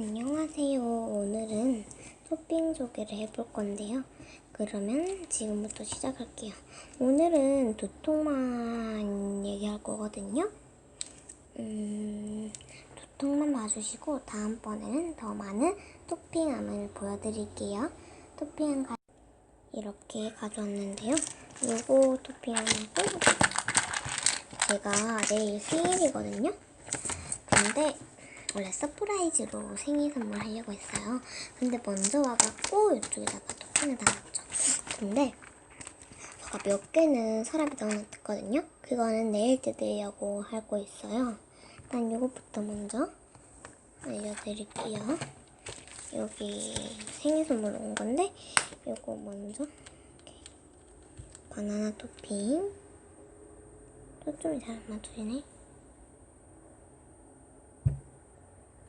안녕하세요. 오늘은 토핑 소개를 해볼 건데요. 그러면 지금부터 시작할게요. 오늘은 두 통만 얘기할 거거든요. 음, 두 통만 봐주시고 다음번에는 더 많은 토핑함을 보여드릴게요. 토핑함 가 이렇게 가져왔는데요. 요거 토핑함이고 제가 내일 생일이거든요. 근데 원래 서프라이즈로 생일 선물 하려고 했어요. 근데 먼저 와갖고 이쪽에다가 토핑을 담았죠. 근데 제가 몇 개는 서랍에 넣어놨거든요. 그거는 내일 뜯으려고 하고 있어요. 일단 이것부터 먼저 알려드릴게요. 여기 생일 선물 온 건데 이거 먼저 바나나 토핑 초점이 잘 안 맞추네.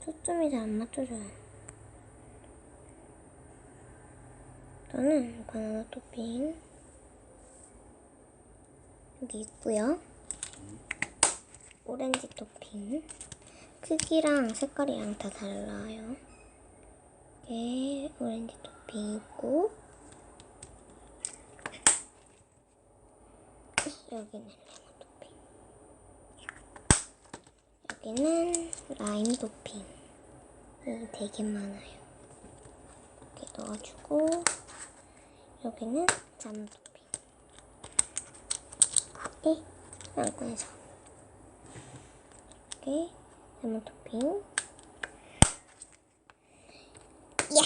초점이 잘 안 맞춰져요. 저는 바나나 토핑 여기 있고요. 오렌지 토핑 크기랑 색깔이랑 다 달라요. 이게 오렌지 토핑 있고 여기는 레몬 토핑 여기는 라임 토핑 이 되게 많아요. 이렇게 넣어주고 여기는 자무 토핑. 이안 꺼내서 이렇게 자무 토핑. 야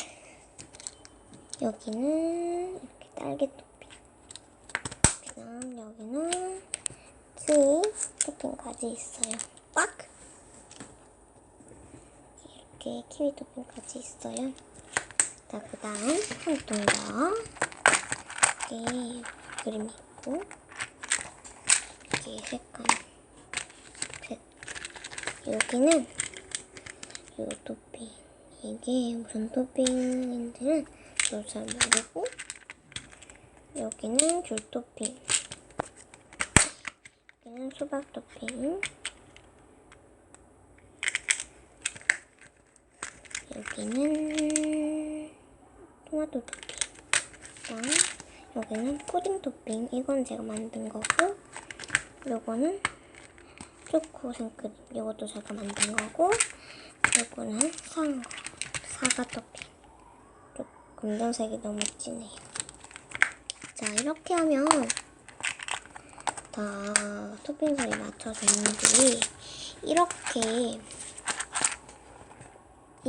여기는 이렇게 딸기 토핑. 그다음 여기는 키위 토핑까지 있어요. 꽉. 이렇게 키위 토핑까지 있어요. 자, 그 다음 한 통 더. 이렇게 그림이 있고, 이렇게 색감. 색. 여기는 요 토핑. 이게 무슨 토핑인지는 저도 잘 모르고, 여기는 귤 토핑. 여기는 수박 토핑. 여기는 토마토 토핑. 여기는 푸딩 토핑. 이건 제가 만든 거고, 요거는 초코 생크림. 이것도 제가 만든 거고, 요거는 상 사과 토핑. 좀 검정색이 너무 진해요. 자 이렇게 하면 다 토핑들이 맞춰졌는데 이렇게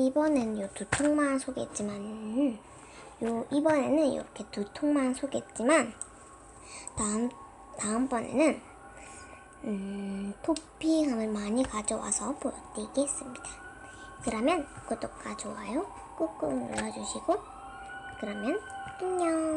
이번엔 요 두 통만 소개했지만 요 이번에는 이렇게 두 통만 소개했지만 다음 다음번에는 음, 토핑함을 많이 가져와서 보여드리겠습니다. 그러면 구독과 좋아요 꾹꾹 눌러주시고 그러면 안녕.